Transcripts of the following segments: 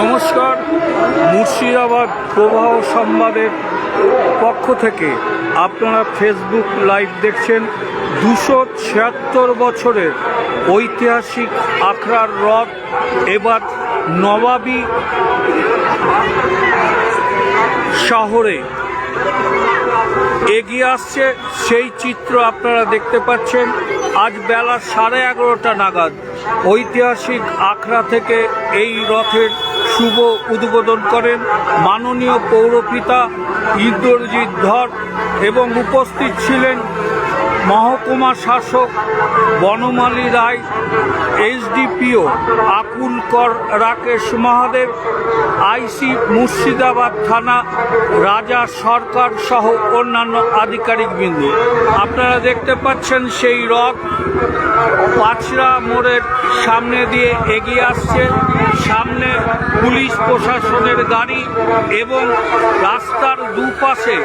নমস্কার। মুর্শিদাবাদ প্রবাহ সংবাদের পক্ষ থেকে আপনারা ফেসবুক লাইভ দেখছেন দুশো ছিয়াত্তর বছরের ঐতিহাসিক আখড়ার রথ, এবার নবাবী শহরে এগিয়ে আসছে। সেই চিত্র আপনারা দেখতে পাচ্ছেন। আজ বেলা সাড়ে এগারোটা নাগাদ ঐতিহাসিক আখড়া থেকে এই রথের শুভ উদ্বোধন করেন মাননীয় পৌরপিতা ইন্দ্রজিৎ ধর এবং উপস্থিত ছিলেন মহকুমা শাসক বনমালী রায় এইচডিপিও আকুল কর রাকেশ মহাদেব, আইসি মুর্শিদাবাদ থানা, রাজা সরকার সহ অন্যান্য আধিকারিকবৃন্দ। আপনারা দেখতে পাচ্ছেন সেই রথ পাঁচরা মোড়ের সামনে দিয়ে এগিয়ে আসছে। সামনে পুলিশ প্রশাসনের গাড়ি এবং রাস্তার দুপাশে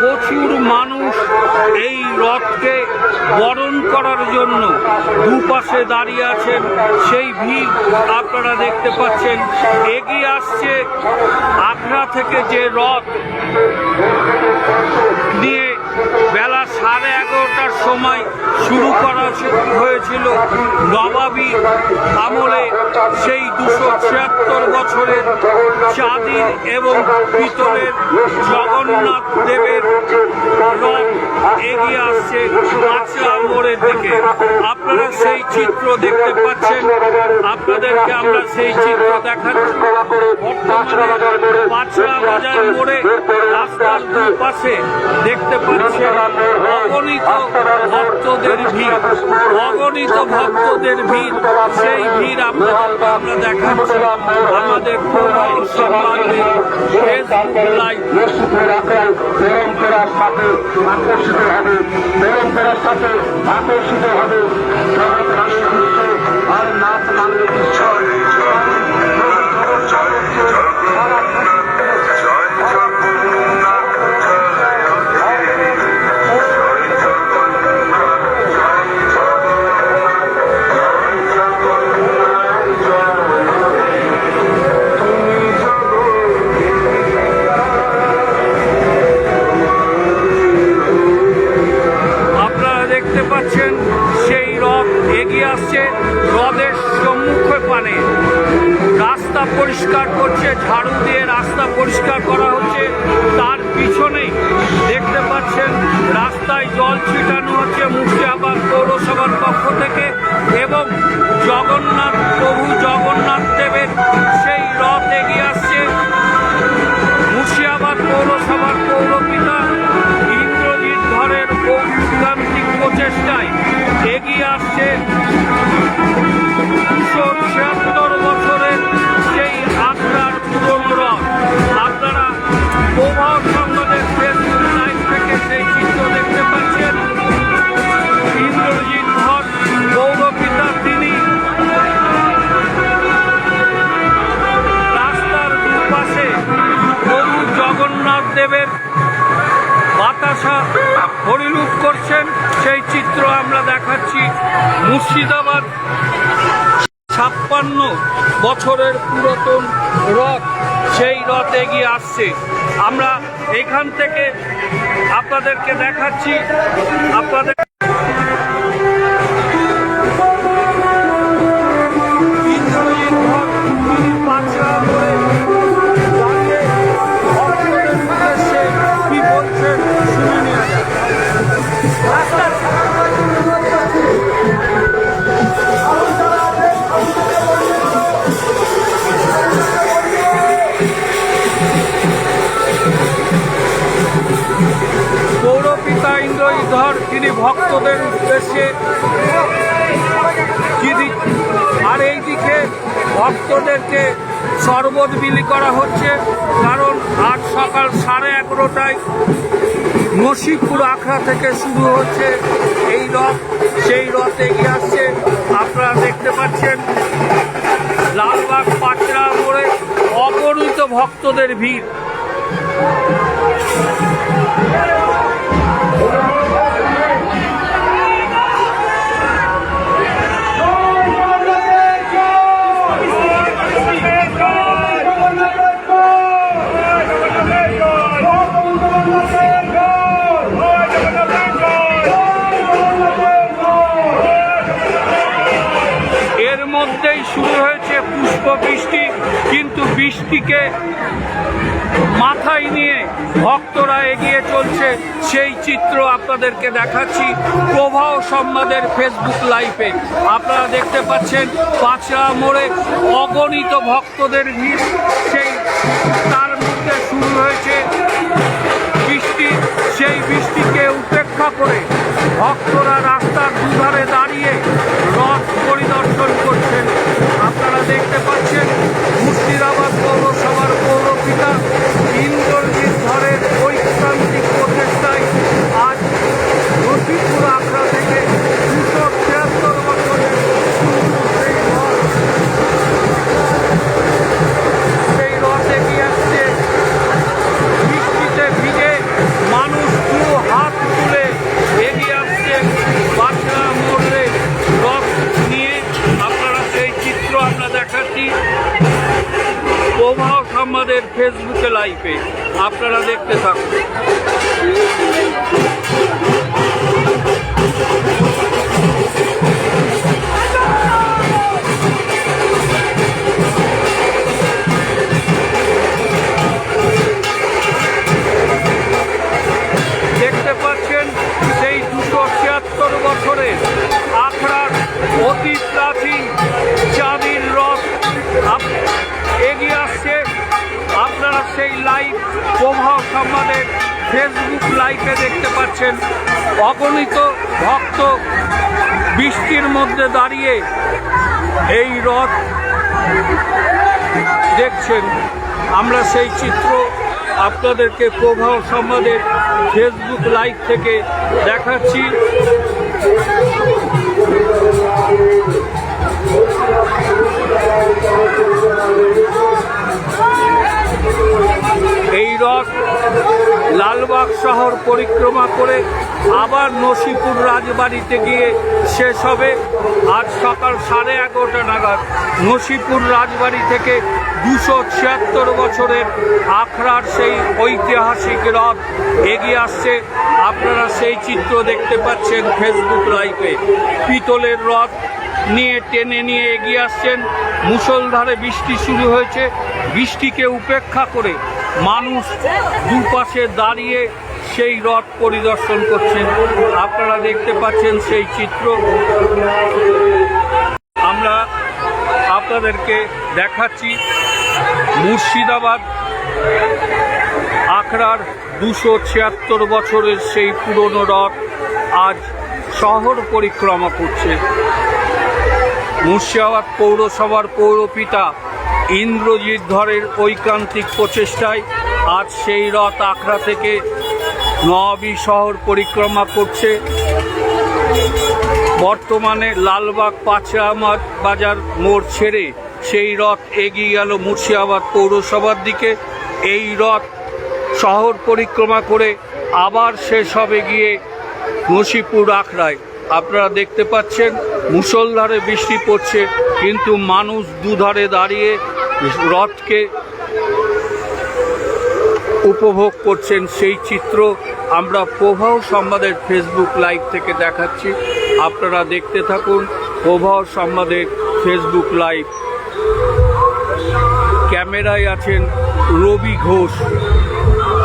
প্রচুর মানুষ এই রথকে বরণ করার জন্য দুপাশে দাঁড়িয়ে আছেন। সেই ভিড় আপনারা দেখতে পাচ্ছেন। এগিয়ে আসছে আগ্রা থেকে যে রথ নিয়ে বেলা সাড়ে এগারোটার সময় শুরু করা হয়েছিল নবাবী আমলে সেই দুশো ছিয়াত্তর বছরের চাঁদির এবং পিতলের জগন্নাথ দেবের রথ এগিয়ে আসছে পাঁচলা মোড়ের দিকে। আপনারা সেই চিত্র দেখতে পাচ্ছেন। আপনাদেরকে আমরা সেই চিত্র দেখাচ্ছি। বর্তমানে পাঁচলা বাজার মোড়ে রাস্তার দুপাশে দেখতে পাচ্ছেন অগণিত ভক্তদের ভিড়। অগণিত ভক্তদের ভিড়। সেই ভিড় আপনাদেরকে আমরা দেখাচ্ছি। আমাদের সংবাদে ফেসবুক লাইভ আকর্ষিত হবে পরম্পরার সাথে আকর্ষিত হবে। জগৎ আর নাচ মানলে বিশ্ব ছিটানো হচ্ছে মুর্শিদাবাদ পৌরসভার পক্ষ থেকে এবং জগন্নাথ প্রভু জগন্নাথ দেবের সেই রথ এগিয়ে আসছে। মুর্শিদাবাদ পৌরসভার পৌরপিতা ইন্দ্রজিৎ ধরের ঐতিহাসিক প্রচেষ্টায় এগিয়ে আসছে দেবের বাতাসা পরিলুপ করছেন, সেই চিত্র আমরা দেখাচ্ছি মুর্শিদাবাদ। ছাপ্পান্ন বছরের পুরাতন রথ, সেই রথ এগিয়ে আসছে। আমরা এখান থেকে আপনাদেরকে দেখাচ্ছি, আপনাদের ভক্তদেরকে শরবত বিলি করা হচ্ছে, কারণ আজ সকাল সাড়ে এগারোটায় নসিপুর আখড়া থেকে শুরু হচ্ছে এই রথ। সেই রথ এগিয়ে আসছে। আপনারা দেখতে পাচ্ছেন লালবাগ পাঁচরা মোড়ে অগণিত ভক্তদের ভিড়। কিন্তু বৃষ্টিকে মাথায় নিয়ে ভক্তরা এগিয়ে চলছে। সেই চিত্র আপনাদেরকে দেখাচ্ছি প্রবাহ সম্বাদের ফেসবুক লাইভে আপনারা দেখতে পাচ্ছেন পাঁচড়া মোড়ে অগণিত ভক্তদের ভিড়। সেই তার মধ্যে শুরু হয়েছে বৃষ্টি। সেই বৃষ্টিকে উপেক্ষা করে ভক্তরা রাস্তার দুধারে দাঁড়িয়ে রথ পরিদর্শন আপনারা দেখতে পাচ্ছেন মুর্শিদাবাদ পৌরসভার ফেসবুকে লাইভে আপনারা দেখতে থাকুন। প্রবাহ সম্বাদের ফেসবুক লাইভে দেখতে পাচ্ছেন। অগণিত ভক্ত বৃষ্টির মধ্যে দাঁড়িয়ে এই রথ দেখছেন। আমরা সেই চিত্র আপনাদেরকে প্রবাহ সম্বাদের ফেসবুক লাইভ থেকে দেখাচ্ছি। এই রথ লালবাগ শহর পরিক্রমা করে আবার নসিপুর রাজবাড়িতে গিয়ে শেষ হবে। আজ সকাল সাড়ে এগারোটা নাগাদ নসিপুর রাজবাড়ি থেকে দুশো ছিয়াত্তর বছরের আখড়ার সেই ঐতিহাসিক রথ এগিয়ে আসছে। আপনারা সেই চিত্র দেখতে পাচ্ছেন ফেসবুক লাইভে। পিতলের রথ নিয়ে টেনে নিয়ে এগিয়ে আসছেন। মুষলধারে বৃষ্টি শুরু হয়েছে। বৃষ্টিকে উপেক্ষা করে মানুষ দুপাশে দাঁড়িয়ে সেই রথ পরিদর্শন করছেন। আপনারা দেখতে পাচ্ছেন সেই চিত্র। আমরা আপনাদেরকে দেখাচ্ছি মুর্শিদাবাদ, আখড়ার দুশো ছিয়াত্তর বছরের সেই পুরনো রথ আজ শহর পরিক্রমা করছে। মুর্শিদাবাদ পৌরসভার পৌরপিতা ইন্দ্রজিৎ ধরের ঐকান্তিক প্রচেষ্টায় আজ সেই রথ আখড়া থেকে নবী শহর পরিক্রমা করছে। বর্তমানে লালবাগ পাঁচরামাত বাজার মোড় ছেড়ে সেই রথ এগিয়ে গেল মুর্শিদাবাদ পৌরসভার দিকে। এই রথ শহর পরিক্রমা করে আবার শেষ হবে গিয়ে নসিপুর আখড়ায়। আপনারা দেখতে পাচ্ছেন, মুষলধারে বৃষ্টি পড়ছে, কিন্তু মানুষ দুধারে দাঁড়িয়ে রথকে উপভোগ করছেন সেই চিত্র আমরা প্রবাহ সংবাদের ফেসবুক লাইভ থেকে দেখাচ্ছি। আপনারা দেখতে থাকুন প্রবাহ সংবাদের ফেসবুক লাইভ। ক্যামেরায় আছেন রবি ঘোষ।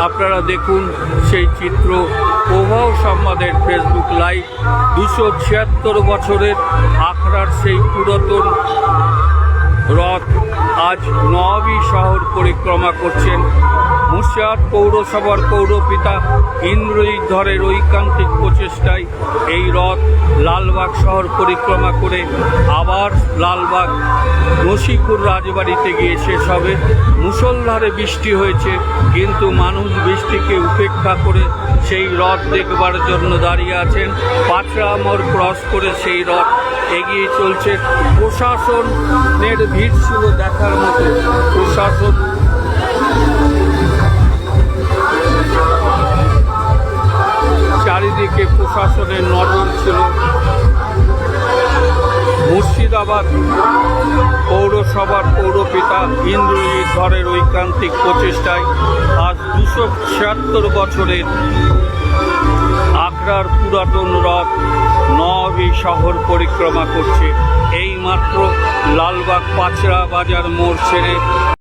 আপনারা দেখুন সেই চিত্র প্রবাহ সংবাদের ফেসবুক লাইভ। দুশো ছিয়াত্তর বছরের আখড়ার সেই পুরাতন রথ আজ নবী শহর পরিক্রমা করছেন। মুর্শিদাবাদ পৌরসভার পৌরপিতা ইন্দ্রজিৎ ধরের ঐকান্তিক প্রচেষ্টায় এই রথ লালবাগ শহর পরিক্রমা করে আবার লালবাগ নসিপুর রাজবাড়িতে গিয়ে শেষ হবে। মুষলধারে বৃষ্টি হয়েছে, কিন্তু মানুষ বৃষ্টিকে উপেক্ষা করে সেই রথ দেখবার জন্য দাঁড়িয়ে আছেন। পাঁচরা ক্রস করে সেই রথ এগিয়ে চলছে। প্রশাসনের ভিড় ছিল দেখার মতো। প্রশাসন চারিদিকে প্রশাসনের নজর ছিল মুর্শিদাবাদ পৌরসভার পৌরপিতা ইন্দ্রজিৎ ধরের ঐকান্তিক প্রচেষ্টায় আজ দুশো ছিয়াত্তর বছরের আগ্রার পুরাতন রথ নবী শহর পরিক্রমা করছে। এইমাত্র লালবাগ পাচরা বাজার মোড় ছেড়ে